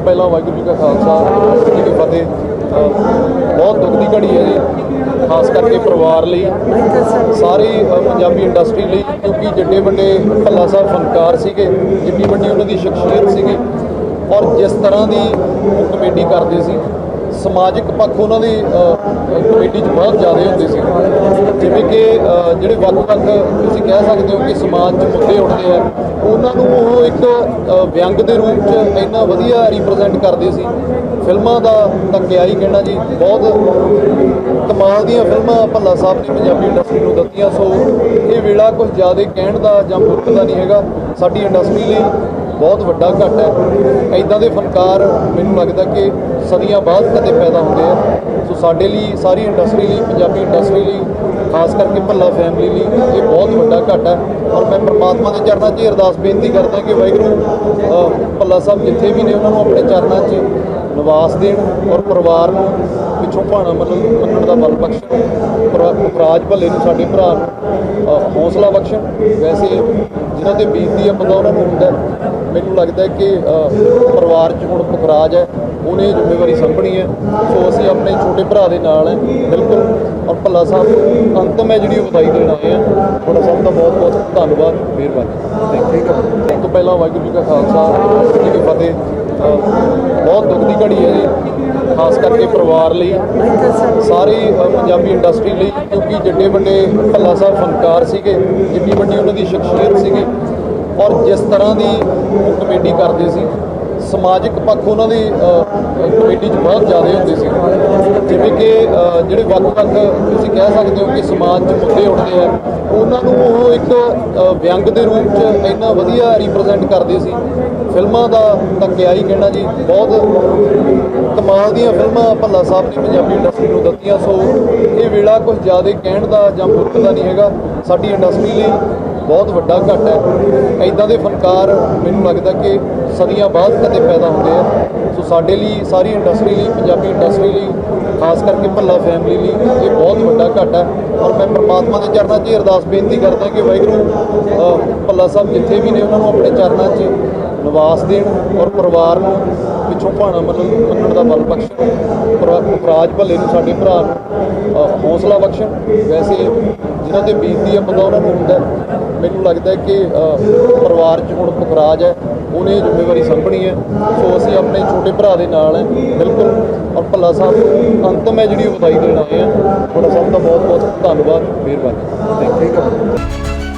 ਤੋਂ ਪਹਿਲਾਂ ਵਾਹਿਗੁਰੂ ਜੀ ਕਾ ਖਾਲਸਾ, ਵਾਹਿਗੁਰੂ ਜੀ ਕੀ ਫਤਿਹ। ਬਹੁਤ ਦੁੱਖ ਦੀ ਘੜੀ ਹੈ ਜੀ, ਖਾਸ ਕਰਕੇ ਪਰਿਵਾਰ ਲਈ, ਸਾਰੀ ਪੰਜਾਬੀ ਇੰਡਸਟਰੀ ਲਈ, ਕਿਉਂਕਿ ਜਿੱਡੇ ਵੱਡੇ ਭੱਲਾ ਸਾਹਿਬ ਫਨਕਾਰ ਸੀਗੇ, ਜਿੰਨੀ ਵੱਡੀ ਉਹਨਾਂ ਦੀ ਸ਼ਖਸੀਅਤ ਸੀਗੀ, ਔਰ ਜਿਸ ਤਰ੍ਹਾਂ ਦੀ ਉਹ ਕਮੇਡੀ ਕਰਦੇ ਸੀ ਸਮਾਜਿਕ ਪੱਖ ਉਹਨਾਂ ਦੀ ਕਮੇਟੀ 'ਚ ਬਹੁਤ ਜ਼ਿਆਦਾ ਹੁੰਦੇ ਸੀ। ਜਿਵੇਂ ਕਿ ਜਿਹੜੇ ਵੱਖ-ਵੱਖ ਤੁਸੀਂ ਕਹਿ ਸਕਦੇ ਹੋ ਕਿ ਸਮਾਜ 'ਚ ਮੁੱਦੇ ਉੱਠਦੇ ਆ, ਉਹਨਾਂ ਨੂੰ ਉਹ ਇੱਕ ਵਿਅੰਗ ਦੇ ਰੂਪ 'ਚ ਇੰਨਾ ਵਧੀਆ ਰਿਪਰੈਜ਼ੈਂਟ ਕਰਦੇ ਸੀ। ਫਿਲਮਾਂ ਦਾ ਤਾਂ ਕਿਆ ਹੀ ਕਹਿਣਾ ਜੀ, ਬਹੁਤ ਕਮਾਲ ਦੀਆਂ ਫਿਲਮਾਂ ਭੱਲਾ ਸਾਹਿਬ ਨੇ ਪੰਜਾਬੀ ਇੰਡਸਟਰੀ ਨੂੰ ਦਿੱਤੀਆਂ, ਸੋ ਇਹ ਵੇਲਾ ਕੁਝ ਜ਼ਿਆਦਾ ਕਹਿਣ ਦਾ ਜਾਂ ਮੁਲਕ ਦਾ ਨਹੀਂ ਹੈਗਾ, ਸਾਡੀ ਇੰਡਸਟਰੀ ਲਈ ਬਹੁਤ ਵੱਡਾ ਘਟ ਹੈ। ਐਦਾਂ ਦੇ ਫਨਕਾਰ ਮੈਨੂੰ ਲੱਗਦਾ ਕਿ ਸਦੀਆਂ ਬਾਅਦ ਕਦੇ ਪੈਦਾ ਹੁੰਦੇ ਆ। ਸੋ ਸਾਡੇ ਲਈ ਸਾਰੀ ਇੰਡਸਟਰੀ ਲਈ ਪੰਜਾਬੀ ਇੰਡਸਟਰੀ ਲਈ ਖਾਸ ਕਰਕੇ ਭੱਲਾ ਫੈਮਿਲੀ ਲਈ ਇਹ ਬਹੁਤ ਵੱਡਾ ਘਟ ਹੈ। ਔਰ ਮੈਂ ਪ੍ਰਮਾਤਮਾ ਦੇ ਚਰਨਾਂ 'ਚ ਇਹ ਅਰਦਾਸ ਬੇਨਤੀ ਕਰਦਾ ਕਿ ਵਾਹਿਗੁਰੂ ਭੱਲਾ ਸਾਹਿਬ ਜਿੱਥੇ ਵੀ ਨੇ ਉਹਨਾਂ ਨੂੰ ਆਪਣੇ ਚਰਨਾਂ 'ਚ ਨਿਵਾਸ ਦੇਣ ਔਰ ਪਰਿਵਾਰ ਨੂੰ ਪਿੱਛੋਂ ਭਾਣਾ ਮਤਲਬ ਮੰਨਣ ਦਾ ਬਲ ਬਖਸ਼ਣ। ਪਰ- ਰਾਜ ਭੱਲੇ ਨੂੰ ਸਾਡੇ ਭਰਾ ਨੂੰ ਅ, ਹੌਸਲਾ ਬਖਸ਼ਣ। ਵੈਸੇ ਜਿਨ੍ਹਾਂ ਤੇ ਬੀਤਦੀ ਹੈ ਪਤਾ ਉਹਨਾਂ ਨੂੰ ਹੁੰਦਾ ਮੈਨੂੰ ਲੱਗਦਾ ਹੈ ਕਿ ਪਰਿਵਾਰ 'ਚ ਹੁਣ ਪੁਖਰਾਜ ਹੈ, ਉਹਨੇ ਜ਼ਿੰਮੇਵਾਰੀ ਸੰਭਣੀ ਹੈ। ਸੋ ਅਸੀਂ ਆਪਣੇ ਛੋਟੇ ਭਰਾ ਦੇ ਨਾਲ ਹੈ, ਬਿਲਕੁਲ। ਔਰ ਭੱਲਾ ਸਾਹਿਬ ਨੂੰ ਅੰਤਮ ਹੈ ਜਿਹੜੀ ਉਹ ਵਧਾਈ ਦੇਣ ਆਏ ਆ ਤੁਹਾਡਾ ਸਭ ਦਾ ਬਹੁਤ ਬਹੁਤ ਧੰਨਵਾਦ, ਮਿਹਰਬਾਨੀ। ਠੀਕ ਹੈ ਸਭ ਤੋਂ ਪਹਿਲਾਂ ਵਾਹਿਗੁਰੂ ਜੀ ਕਾ ਖਾਲਸਾ, ਵਾਹਿਗੁਰੂ ਜੀ ਕੀ ਫਤਿਹ। ਬਹੁਤ ਦੁੱਖ ਦੀ ਘੜੀ ਹੈ ਜੀ, ਖਾਸ ਕਰਕੇ ਪਰਿਵਾਰ ਲਈ। ਸਾਰੀ ਪੰਜਾਬੀ ਇੰਡਸਟਰੀ ਲਈ, ਕਿਉਂਕਿ ਜਿੱਡੇ ਵੱਡੇ ਭੱਲਾ ਸਾਹਿਬ ਫਨਕਾਰ ਸੀਗੇ, ਜਿੰਨੀ ਵੱਡੀ ਉਹਨਾਂ ਦੀ ਸ਼ਖਸੀਅਤ ਸੀਗੀ ਔਰ ਜਿਸ ਤਰ੍ਹਾਂ ਦੀ ਉਹ ਕਮੇਡੀ ਕਰਦੇ ਸੀ ਸਮਾਜਿਕ ਪੱਖ ਉਹਨਾਂ ਦੀ ਅ, ਕਮੇਡੀ 'ਚ ਬਹੁਤ ਜ਼ਿਆਦਾ ਹੁੰਦੇ ਸੀ। ਜਿਵੇਂ ਕਿ ਜਿਹੜੇ ਵੱਖ-ਵੱਖ ਤੁਸੀਂ ਕਹਿ ਸਕਦੇ ਹੋ ਕਿ ਸਮਾਜ 'ਚ ਮੁੱਦੇ ਉੱਠਦੇ ਆ ਉਹਨਾਂ ਨੂੰ ਉਹ ਇੱਕ ਵਿਅੰਗ ਦੇ ਰੂਪ 'ਚ ਇੰਨਾ ਵਧੀਆ ਰਿਪਰੈਜ਼ੈਂਟ ਕਰਦੇ ਸੀ। ਫਿਲਮਾਂ ਦਾ ਤਾਂ ਕਿਆ ਹੀ ਕਹਿਣਾ ਜੀ ਬਹੁਤ ਕਮਾਲ ਦੀਆਂ ਫਿਲਮਾਂ ਭੱਲਾ ਸਾਹਿਬ ਨੇ ਪੰਜਾਬੀ ਇੰਡਸਟਰੀ ਨੂੰ ਦਿੱਤੀਆਂ ਸੋ ਇਹ ਵੇਲਾ ਕੁਝ ਜ਼ਿਆਦਾ ਕਹਿਣ ਦਾ ਜਾਂ ਮੁਲਕ ਦਾ ਨਹੀਂ ਹੈਗਾ ਸਾਡੀ ਇੰਡਸਟਰੀ ਲਈ ਬਹੁਤ ਵੱਡਾ ਘਟ ਹੈ। ਐਦਾਂ ਦੇ ਫਨਕਾਰ ਮੈਨੂੰ ਲੱਗਦਾ ਕਿ ਸਦੀਆਂ ਬਾਅਦ ਕਦੇ ਪੈਦਾ ਹੁੰਦੇ ਆ। ਸੋ ਸਾਡੇ ਲਈ ਸਾਰੀ ਇੰਡਸਟਰੀ ਲਈ ਪੰਜਾਬੀ ਇੰਡਸਟਰੀ ਲਈ ਖਾਸ ਕਰਕੇ ਭੱਲਾ ਫੈਮਿਲੀ ਲਈ ਇਹ ਬਹੁਤ ਵੱਡਾ ਘਟ ਹੈ। ਔਰ ਮੈਂ ਪ੍ਰਮਾਤਮਾ ਦੇ ਚਰਨਾਂ 'ਚ ਇਹ ਅਰਦਾਸ ਬੇਨਤੀ ਕਰਦਾ ਕਿ ਵਾਹਿਗੁਰੂ ਭੱਲਾ ਸਾਹਿਬ ਜਿੱਥੇ ਵੀ ਨੇ ਉਹਨਾਂ ਨੂੰ ਆਪਣੇ ਚਰਨਾਂ 'ਚ ਨਿਵਾਸ ਦੇਣ ਔਰ ਪਰਿਵਾਰ ਨੂੰ ਪਿੱਛੋਂ ਭਾਣਾ ਮਤਲਬ ਮੰਨਣ ਦਾ ਬਲ ਬਖਸ਼ਣ। ਪਰ- ਭੱਲੇ ਨੂੰ ਸਾਡੇ ਭਰਾ ਨੂੰ ਅ, ਹੌਸਲਾ ਬਖਸ਼ਣ। ਵੈਸੇ ਜਿਨ੍ਹਾਂ ਤੇ ਬੀਤਦੀ ਹੈ ਬੰਦਾ ਉਹਨਾਂ ਨੂੰ ਹੁੰਦਾ ਮੈਨੂੰ ਲੱਗਦਾ ਕਿ ਪਰਿਵਾਰ 'ਚ ਹੁਣ ਪੁਖਰਾਜ ਹੈ, ਉਹਨੇ ਇਹ ਜ਼ਿੰਮੇਵਾਰੀ ਸੰਭਣੀ ਹੈ। ਸੋ ਅਸੀਂ ਆਪਣੇ ਛੋਟੇ ਭਰਾ ਦੇ ਨਾਲ ਹੈ ਬਿਲਕੁਲ ਔਰ ਭੱਲਾ ਸਾਹਿਬ ਨੂੰ ਅੰਤਮ ਹੈ ਜਿਹੜੀ ਉਹ ਵਧਾਈ ਦੇਣ ਆਏ ਆ ਤੁਹਾਡਾ ਸਭ ਦਾ ਬਹੁਤ ਬਹੁਤ ਧੰਨਵਾਦ, ਮਿਹਰਬਾਨੀ। Thank you